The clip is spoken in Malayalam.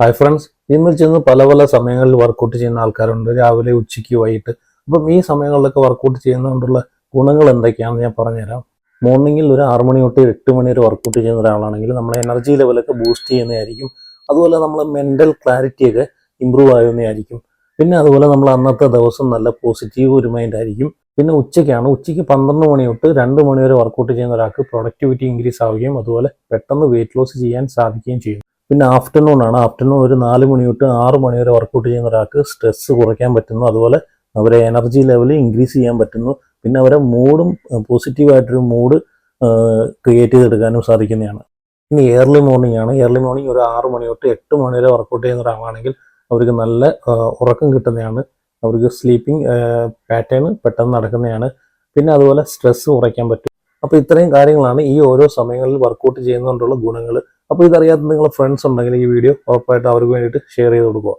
ഹായ് ഫ്രണ്ട്സ് ജിമ്മിൽ ചെന്ന് പല പല സമയങ്ങളിൽ വർക്കൗട്ട് ചെയ്യുന്ന ആൾക്കാരുണ്ട്. രാവിലെ ഉച്ചയ്ക്ക് വൈകിട്ട്. അപ്പം ഈ സമയങ്ങളിലൊക്കെ വർക്കൗട്ട് ചെയ്യുന്നതുകൊണ്ടുള്ള ഗുണങ്ങൾ എന്തൊക്കെയാണെന്ന് ഞാൻ പറഞ്ഞുതരാം. മോർണിംഗിൽ ഒരു ആറ് മണി തൊട്ട് എട്ട് മണി വരെ വർക്കൗട്ട് ചെയ്യുന്ന ഒരാളാണെങ്കിൽ നമ്മുടെ എനർജി ലെവലൊക്കെ ബൂസ്റ്റ് ചെയ്യുന്നതായിരിക്കും. അതുപോലെ നമ്മളെ മെന്റൽ ക്ലാരിറ്റിയൊക്കെ ഇമ്പ്രൂവ് ആകുന്നതായിരിക്കും. പിന്നെ അതുപോലെ നമ്മൾ അന്നത്തെ ദിവസം നല്ല പോസിറ്റീവ് ഒരു മൈൻഡ് ആയിരിക്കും. പിന്നെ ഉച്ചയ്ക്കാണ്. ഉച്ചയ്ക്ക് പന്ത്രണ്ട് മണി തൊട്ട് രണ്ട് മണി വരെ വർക്കൗട്ട് ചെയ്യുന്ന ഒരാൾക്ക് പ്രൊഡക്ടിവിറ്റി ഇൻക്രീസ് ആവുകയും അതുപോലെ പെട്ടെന്ന് വെയിറ്റ് ലോസ് ചെയ്യാൻ സാധിക്കുകയും ചെയ്യും പിന്നെ ആഫ്റ്റർനൂൺ ആണ്. ആഫ്റ്റർനൂൺ ഒരു നാല് മണി തൊട്ട് ആറ് മണി വരെ വർക്കൗട്ട് ചെയ്യുന്ന ഒരാൾക്ക് സ്ട്രെസ് കുറയ്ക്കാൻ പറ്റുന്നു. അതുപോലെ അവരെ എനർജി ലെവൽ ഇൻക്രീസ് ചെയ്യാൻ പറ്റുന്നു. പിന്നെ അവരെ മൂഡും പോസിറ്റീവായിട്ടൊരു മൂഡ് ക്രിയേറ്റ് ചെയ്തെടുക്കാനും സാധിക്കുന്നതാണ്. ഇനി ഏർലി മോർണിംഗ് ആണ്. ഏർലി മോർണിംഗ് ഒരു ആറ് മണി തൊട്ട് എട്ട് മണി വരെ വർക്കൗട്ട് ചെയ്യുന്ന ഒരാളാണെങ്കിൽ അവർക്ക് നല്ല ഉറക്കം കിട്ടുന്നതാണ്. അവർക്ക് സ്ലീപ്പിംഗ് പാറ്റേൺ പെട്ടെന്ന് നടക്കുന്നതാണ്. പിന്നെ അതുപോലെ സ്ട്രെസ് കുറയ്ക്കാൻ പറ്റും. അപ്പോൾ ഇത്രയും കാര്യങ്ങളാണ് ഈ ഓരോ സമയങ്ങളിൽ വർക്കൗട്ട് ചെയ്യുന്നതുകൊണ്ടുള്ള ഗുണങ്ങൾ അപ്പോൾ ഇതറിയാത്ത നിങ്ങളുടെ ഫ്രണ്ട്സ് ഉണ്ടെങ്കിൽ ഈ വീഡിയോ ഉറപ്പായിട്ട് അവർക്ക് വേണ്ടിയിട്ട് ഷെയർ ചെയ്ത് കൊടുക്കുക.